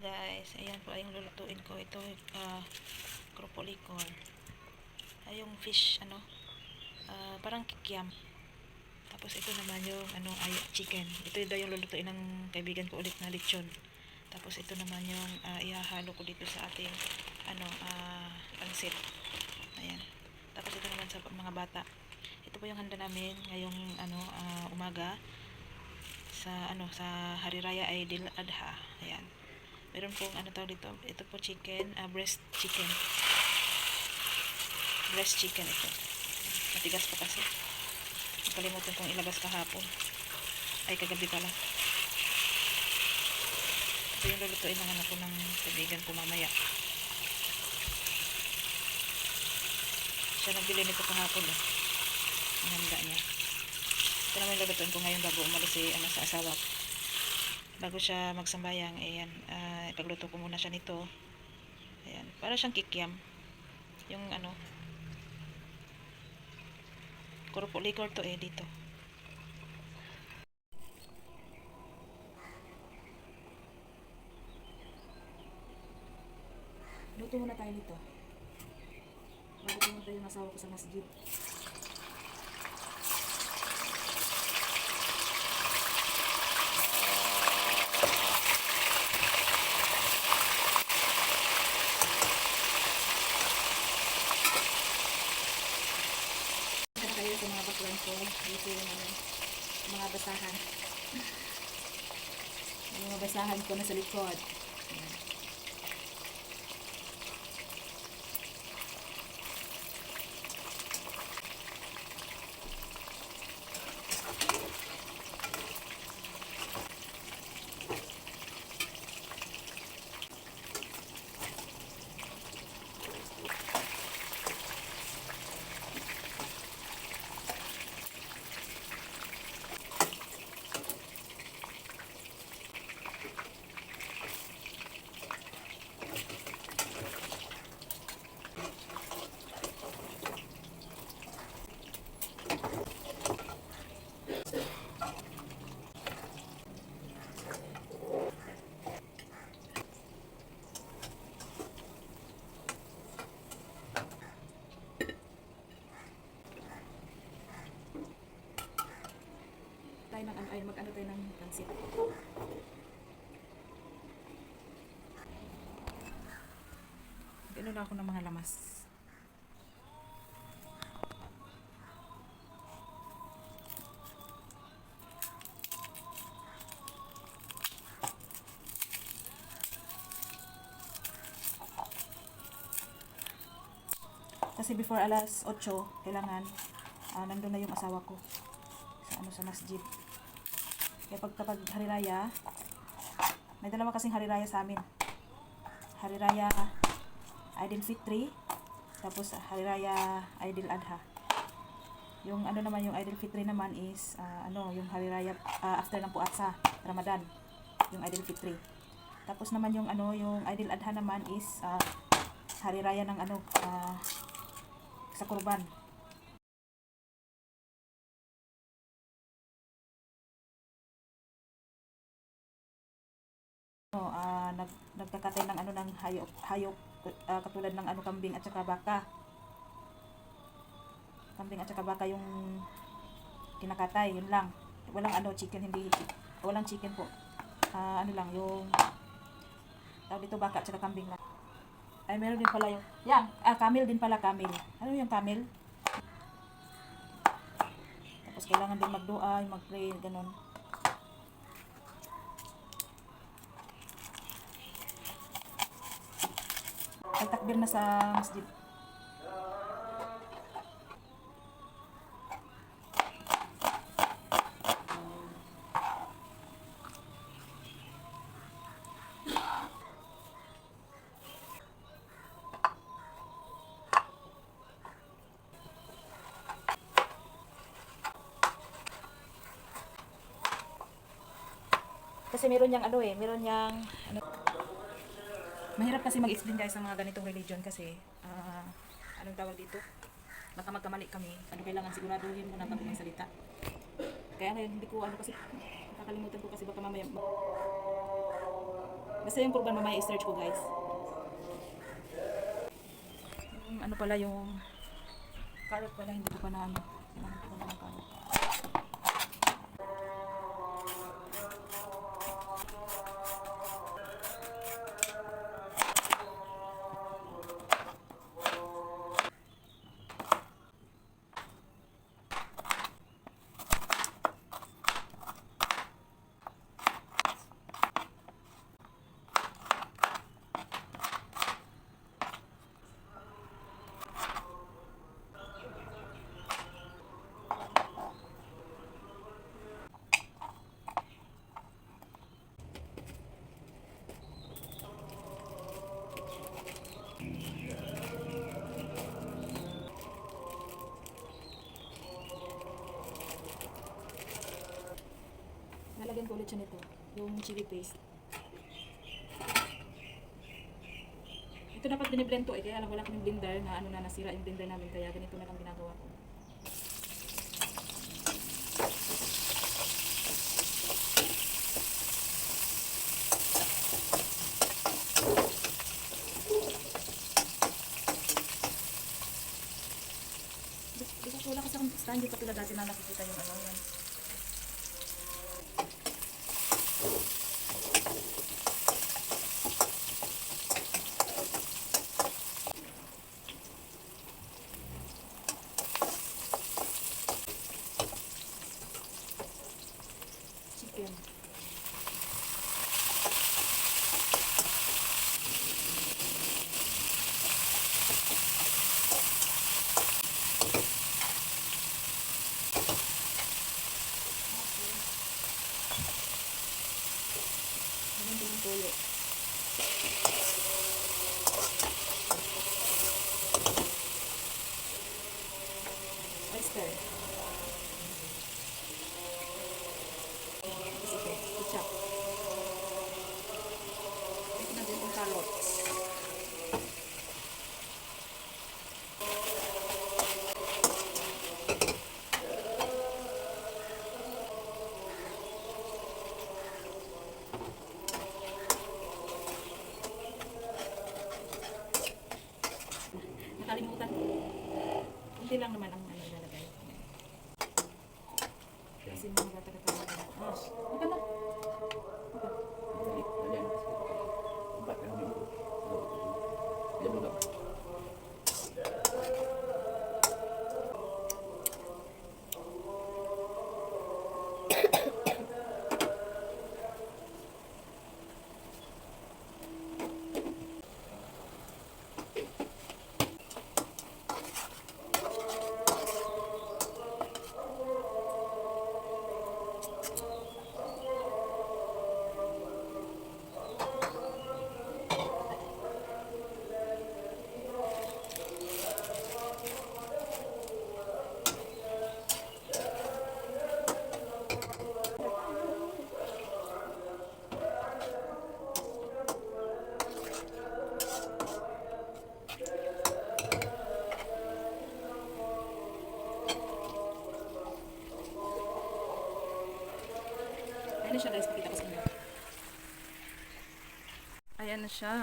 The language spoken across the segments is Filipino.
guys, ayan po ay yung lulutuin ko. Ito, uh, kropo liquor. Ay yung fish, ano, ah, parang kikiam. Tapos ito naman yung, ano, ay chicken. Ito daw yung lulutuin ng kaibigan ko ulit na lechon. Tapos ito naman yung ah, ihahalo ko dito sa ating, ano, ah, pansit. Ayan. Tapos ito naman sa mga bata. Ito po yung handa namin ngayong, ano, ah, umaga sa ano sa Hari Raya Aidil Adha. Ayan. Meron pong ano tawag dito. Ito po chicken, ah, breast chicken. Breast chicken ito. Matigas pa kasi. Nakalimutan kong ilabas kahapon. Ay, kagabi pala. Ito yung lulutuin ng anak ko ng kaibigan ko mamaya. Siya nagbili nito kahapon eh. Ang handa niya. Ito naman yung lulutuin ko ngayon bago umalis si ano, sa asawa ko. Bago siya magsambayang, ayan, ah, ipagluto ko muna siya nito. Ayan, para siyang kikiam. Yung ano, kurupo liquor to eh, dito. Luto muna tayo nito. Bago pumunta yung asawa ko sa masjid. Punta kayo sa mga baklan ko. Dito yung ano, mga basahan. Yung mga basahan ng ano, ay mag-ano tayo ng pansit. Ganun ako ng mga lamas. Kasi before alas 8, kailangan ah, nandun na yung asawa ko sa ano sa masjid. Kaya pag kapag hari raya, may dalawa kasing hari raya sa amin. Hari raya Aidil Fitri, tapos hari raya Aidil Adha. Yung ano naman yung Aidil Fitri naman is ah, ano yung hari raya ah, after ng puasa, Ramadan, yung Aidil Fitri. Tapos naman yung ano yung Aidil Adha naman is ah, hari raya ng ano ah, sa kurban. Ano, ah, nag, nagkakatay ng ano ng hayop, hayop ah, katulad ng ano kambing at saka baka. Kambing at saka baka yung kinakatay, yun lang. Walang ano chicken hindi walang chicken po. Ah, ano lang yung tawag dito baka at saka kambing lang. Ay meron din pala yung yan, ah camel din pala camel. Ano yung camel? Tapos kailangan din magdua, mag-pray, ganun. Ay takbir na sa masjid. Kasi meron yang ano eh, meron yang ano, Mahirap kasi mag-explain guys sa mga ganitong religion kasi ah, anong tawag dito? Baka magkamali kami. Ano kailangan siguraduhin mo na bago magsalita. Kaya ngayon hindi ko ano kasi nakakalimutan ko kasi baka mamaya Basta yung program mamaya i-search ko guys. Yung ano pala yung carrot pala hindi ko pa na ano. Siya nito. Yung chili paste. Ito dapat biniblend to eh. Kaya lang wala kaming blender na ano na nasira yung blender namin. Kaya ganito na lang ginagawa ko. Wala kasi akong stand dito tulad dati na nakikita yung ano yan. Chicken. Ganun din yung tuyo. Oyster. Tapos ito, ketchup. Ito na din yung carrots. Nakalimutan ko. Kunti lang naman ang siya.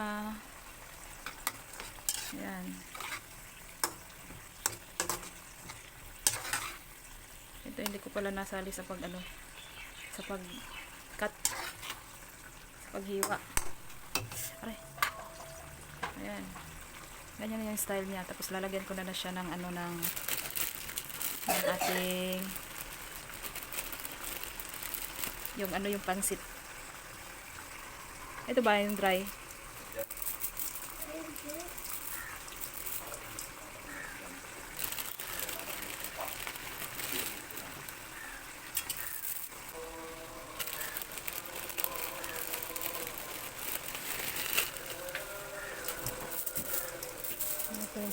Ayan. Ito hindi ko pala nasali sa pag ano, sa pag cut, sa paghiwa. Aray. Ayan. Ganyan yung style niya. Tapos lalagyan ko na na siya ng ano ng ng ating yung ano yung pansit. Ito ba yung dry? Ito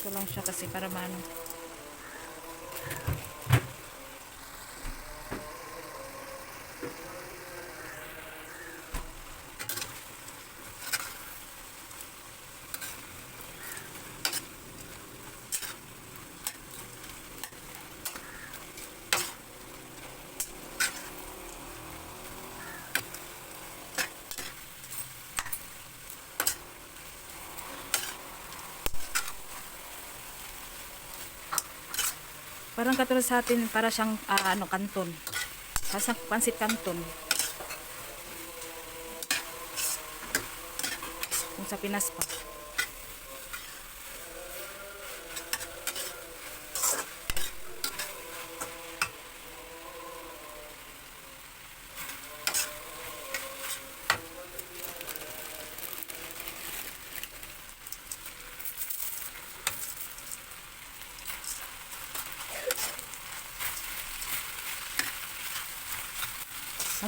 ko lang siya kasi para maano. Parang katulad sa atin, para siyang ah, ano, kanton. Pasang pansit kanton. Kung sa Pinas pa.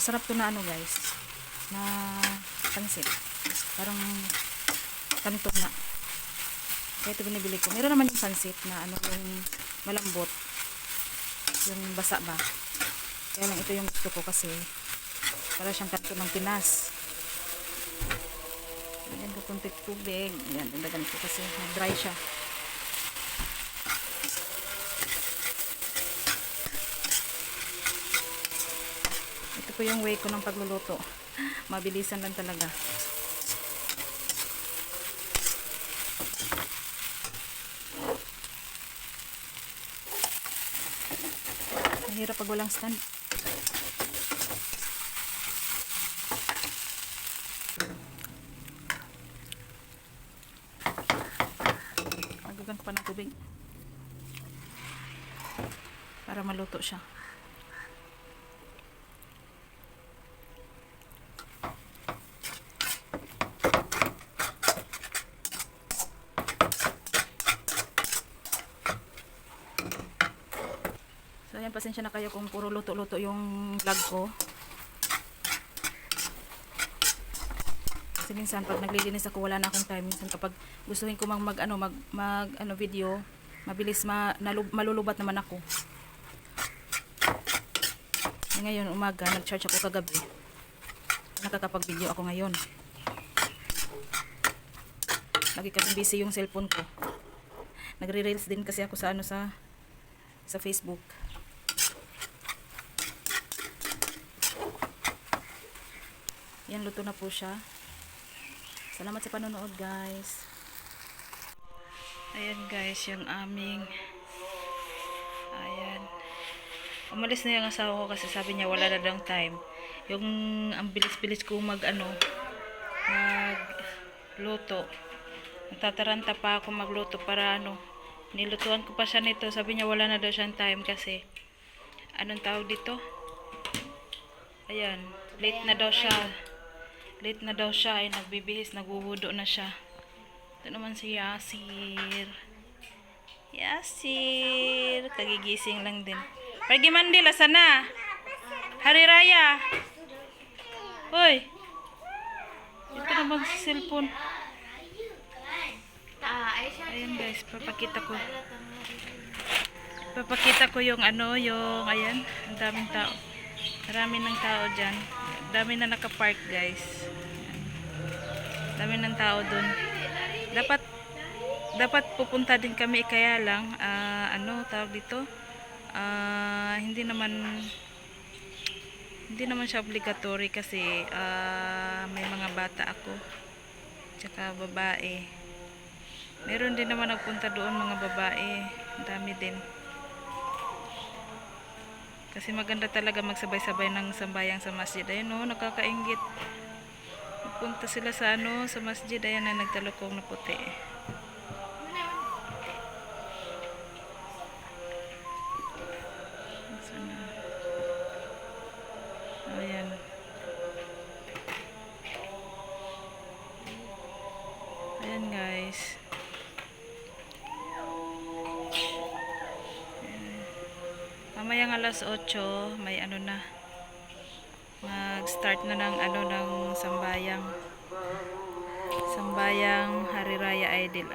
Masarap to na ano guys. Na pansit. Parang kanto nga. Kaya ito binibili ko. Meron naman yung pansit na ano yung malambot. Yung basa ba. Kaya lang ito yung gusto ko kasi para siyang kanto ng Pinas. Ayan ko kunti tubig. Ayan, dagdagan ko kasi nag-dry siya. Po yung way ko ng pagluluto. Mabilisan lang talaga. Mahirap pag walang stand. Magagan ko pa ng tubig. Para maluto siya. So ayan, pasensya na kayo kung puro luto-luto yung vlog ko. Kasi minsan pag naglilinis ako wala na akong time. Minsan kapag gustuhin ko mag, mag ano mag, mag ano video, mabilis ma, malulubat naman ako. Eh, Ngayon umaga nag-charge ako kagabi. Nakakapag-video ako ngayon. Lagi kasi busy yung cellphone ko. Nagre-reels din kasi ako sa ano sa sa Facebook. Yan, luto na po siya. Salamat sa panonood, guys. Ayan, guys, yung aming ayan. Umalis na yung asawa ko kasi sabi niya wala na daw time. Yung ang bilis-bilis ko mag ano, mag luto. Natataranta pa ako magluto para ano, nilutuan ko pa siya nito. Sabi niya wala na daw siyang time kasi anong tawag dito? Ayan, late na daw siya. Late na daw siya ay nagbibihis, nagwuwudo na siya. Ito naman si Yasir. Yasir, kagigising lang din. Pergi Mandila sana. Hari Raya. Hoy. Ito naman sa cellphone. Ayan guys, papakita ko. Papakita ko yung ano, yung ayan, ang daming tao. Marami ng tao dyan. Dami na nakapark guys. Dami ng tao dun. Dapat dapat pupunta din kami. Kaya lang ah, ano tawag dito? Ah, hindi naman hindi naman siya obligatory kasi ah, may mga bata ako. Tsaka babae. Meron din naman nagpunta doon mga babae. Dami din kasi maganda talaga magsabay-sabay ng sambayang sa masjid. Ayun no nakakaingit. Punta sila sa ano, sa masjid. Ayan na nagtalukong na puti. 8, may ano na. Mag-start na ng ano ng sambayang sambayang Hari Raya Aidil